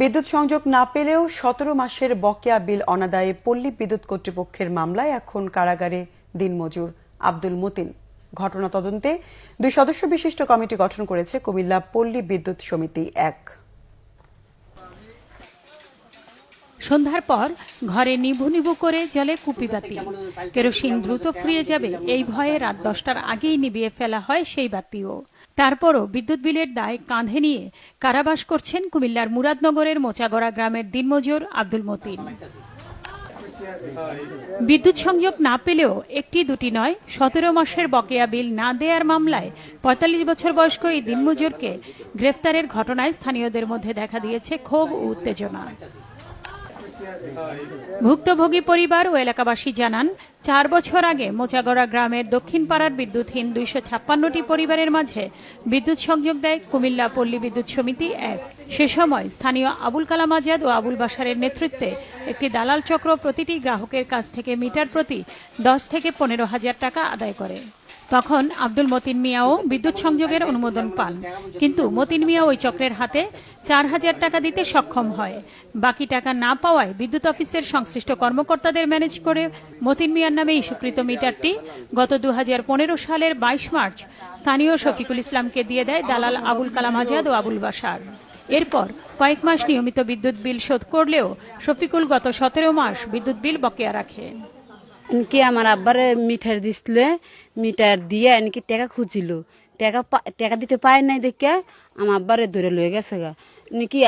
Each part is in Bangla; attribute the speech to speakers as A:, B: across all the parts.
A: বিদ্যুৎ সংযোগ না পেলেও সতেরো মাসের বকেয়া বিল অনাদায়ে পল্লী বিদ্যুৎ কর্তৃপক্ষের মামলায় এখন কারাগারে দিনমজুর আব্দুল মতিন। ঘটনা তদন্তে দুই সদস্য বিশিষ্ট কমিটি গঠন করেছে কুমিল্লা পল্লী বিদ্যুৎ সমিতি এক।
B: সন্ধ্যার পর ঘরে নিভু নিভু করে জ্বলে কুপিবাতি কেরোসিন দ্রুত ফুরিয়ে যাবে, এই ভয়ে রাত দশটার আগেই নিভিয়ে ফেলা হয় সেই বাতিও। তারপরও বিদ্যুৎ বিলের দায় কাঁধে নিয়ে কারাবাস করছেন কুমিল্লার মুরাদনগরের মোচাগড়া গ্রামের দিনমজুর আব্দুল মতিন। বিদ্যুৎ সংযোগ না পেলেও একটি দুটি নয়, সতেরো মাসের বকেয়া বিল না দেওয়ার মামলায় পঁয়তাল্লিশ বছর বয়স্ক এই দিনমজুরকে গ্রেফতারের ঘটনায় স্থানীয়দের মধ্যে দেখা দিয়েছে ক্ষোভ ও উত্তেজনা। ভুক্তভোগী পরিবার ও এলাকাবাসী জানান, চার বছর আগে মোচাগড়া গ্রামের দক্ষিণ পাড়ার বিদ্যুৎহীন দুইশো ছাপ্পান্নটি পরিবারের মাঝে বিদ্যুৎ সংযোগ দেয় কুমিল্লা পল্লী বিদ্যুৎ সমিতি এক। সে সময় স্থানীয় আবুল কালাম আজাদ ও আবুল বাসারের নেতৃত্বে একটি দালাল চক্র প্রতিটি গ্রাহকের কাছ থেকে মিটার প্রতি দশ থেকে পনেরো হাজার টাকা আদায় করে। তখন আব্দুল মতিন মিয়াও বিদ্যুৎ সংযোগের অনুমোদন পান। কিন্তু মতিন মিয়া ওই চক্রের হাতে চার হাজার টাকা দিতে সক্ষম হয়। বাকি টাকা না পাওয়ায় বিদ্যুৎ অফিসের সংশ্লিষ্ট কর্মকর্তাদের ম্যানেজ করে মতিন মিয়ার নামে ইস্যুকৃত মিটারটি গত দুহাজার পনেরো সালের বাইশ মার্চ স্থানীয় শফিকুল ইসলামকে দিয়ে দেয় দালাল আবুল কালাম আজাদ ও আবুল বাসার এরপর কয়েক মাস নিয়মিত বিদ্যুৎ বিল শোধ করলেও শফিকুল গত সতেরো মাস বিদ্যুৎ বিল বকেয়া রাখে।
C: এনকি আমার আব্বারে মিঠার দিছিলে মিটার দিয়ে এনকি টাকা খুঁজিল। টাকা টাকা দিতে পায় নাই দেখে আমার আব্বারে ধরে লয়ে গেছে গা। নাকি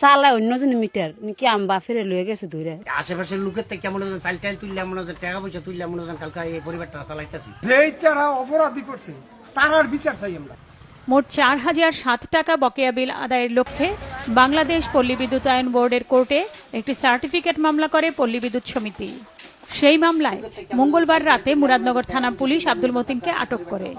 C: চালায় অন্যজন মিটার নাকি আম বাফেরে লয়ে গেছে ধরে।
D: আশেপাশের লোকের থেকে মনে হয় চাল টাল তুললে মনে হয় টাকা পয়সা তুললে মনে হয় কালকে এই পরিবারটা চালাইতেছি।
E: যেই তারা অপরাধী করছে তারার বিচার চাই আমরা।
B: মোট চার হাজার সাত টাকা বকেয়া বিল আদায়ের লক্ষ্যে বাংলাদেশ পল্লী বিদ্যুতায়ন বোর্ডের কোর্টে একটি সার্টিফিকেট মামলা করে পল্লী বিদ্যুৎ সমিতি। সেই মামলায় মঙ্গলবার রাতে মুরাদনগর থানা পুলিশ আব্দুল মতিনকে আটক করে।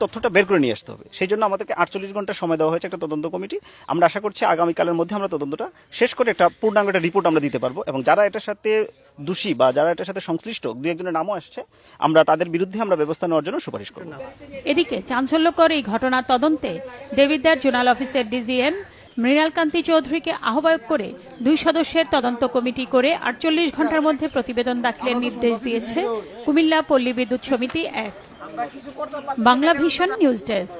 F: তথ্যটা বের করে নিয়ে আসতে হবে। সেই জন্য আমাদেরকে আটচল্লিশ ঘণ্টা সময় দেওয়া হয়েছে একটা তদন্ত কমিটি। আমরা আশা করছি আগামীকালের মধ্যে আমরা তদন্তটা শেষ করে একটা পূর্ণাঙ্গ একটা রিপোর্ট আমরা দিতে পারব এবং যারা এটার সাথে দোষী বা যারা এটার সাথে সংশ্লিষ্ট দু একজনের নামও আসছে আমরা তাদের বিরুদ্ধে আমরা ব্যবস্থা নেওয়ার জন্য সুপারিশ করব।
B: এদিকে চাঞ্চল্যকর এই ঘটনা তদন্তে দেবিদ্বার জোনাল অফিসের ডিজিএম মৃণালকান্তি চৌধুরীকে আহ্বায়ক করে দুই সদস্যের তদন্ত কমিটি করে আটচল্লিশ ঘণ্টার মধ্যে প্রতিবেদন দাখিলের নির্দেশ দিয়েছে। কুমিল্লা পল্লী বিদ্যুৎ সমিতি এক। Bangla Vision news desk.